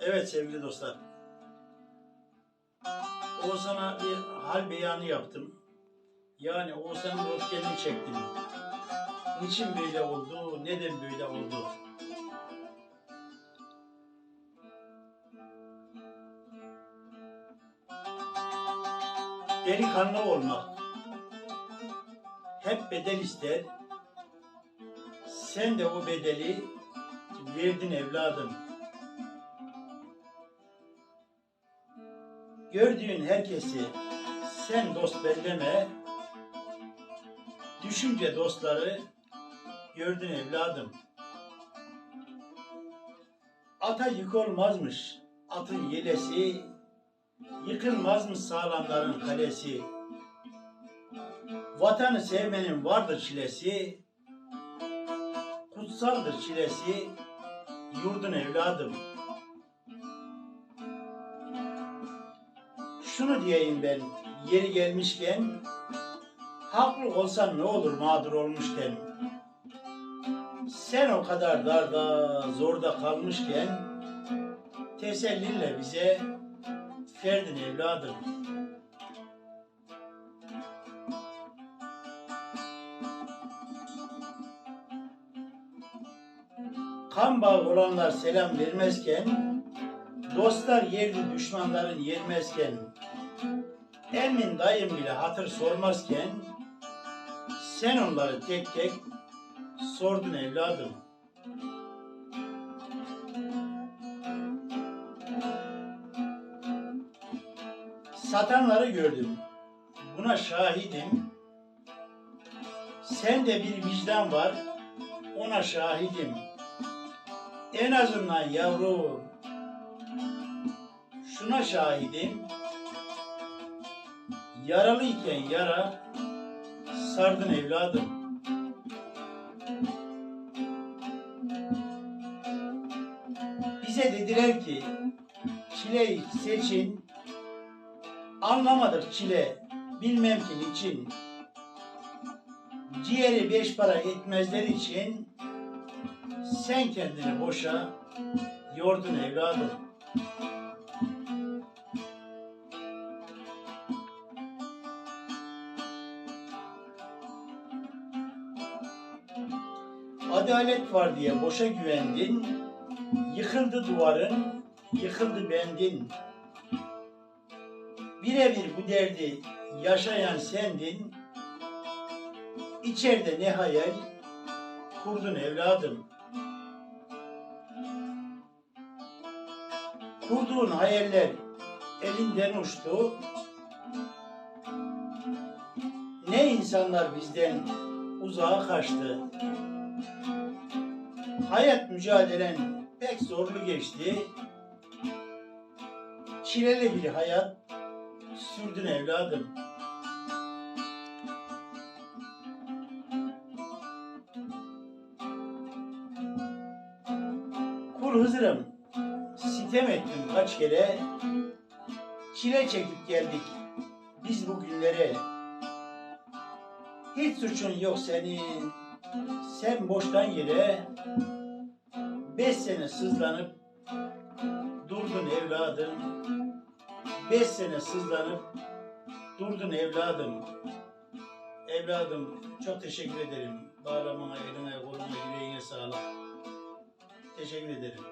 Evet sevgili dostlar. Oğuzhan'a bir hal beyanı yaptım. Yani Oğuzhan'ın röntgenini çektim. Niçin böyle oldu, neden böyle oldu? Delikanlı olmak hep bedel ister. Sen de o bedeli verdin evladım. Gördüğün herkesi sen dost belleme. Düşünce dostları gördün evladım. Ata yık olmazmış atın yelesi, yıkılmazmış sağlamların kalesi. Vatanı sevmenin vardır çilesi, kutsaldır çilesi, yurdun evladım. Şunu diyeyim ben, yeri gelmişken, haklı olsan ne olur mağdur olmuşken, sen o kadar darda, zorda kalmışken, tesellinle bize ferdin evladım. Kan bağı olanlar selam vermezken, dostlar yerdi düşmanların yermezken, emin dayım bile hatır sormazken, sen onları tek tek sordun evladım. Satanları gördüm. Buna şahidim. Sen de bir vicdan var. Ona şahidim. En azından yavrum. Şuna şahidim. Yaralıyken yara sardın evladım. Bize dediler ki çileyi seçin. Anlamadık çile, bilmem ki niçin. Ciğeri beş para etmezler için sen kendini boşa yordun evladım. Adalet var diye boşa güvendin, yıkıldı duvarın, yıkıldı bendin. Birebir bu derdi yaşayan sendin, içeride ne hayal kurdun evladım. Kurduğun hayaller elinden uçtu. Ne insanlar bizden uzağa kaçtı. Hayat mücadelen pek zorlu geçti. Çileli bir hayat sürdün evladım. Kul Hızır'ım, sitem ettim kaç kere, çile çekip geldik biz bu günlere. Hiç suçun yok senin, sen boştan yere, beş sene sızlanıp durdun evladım. Beş sene sızlanıp durdun evladım. Evladım çok teşekkür ederim. Bağlamana, eline, koluna, yüreğine sağlık. Teşekkür ederim.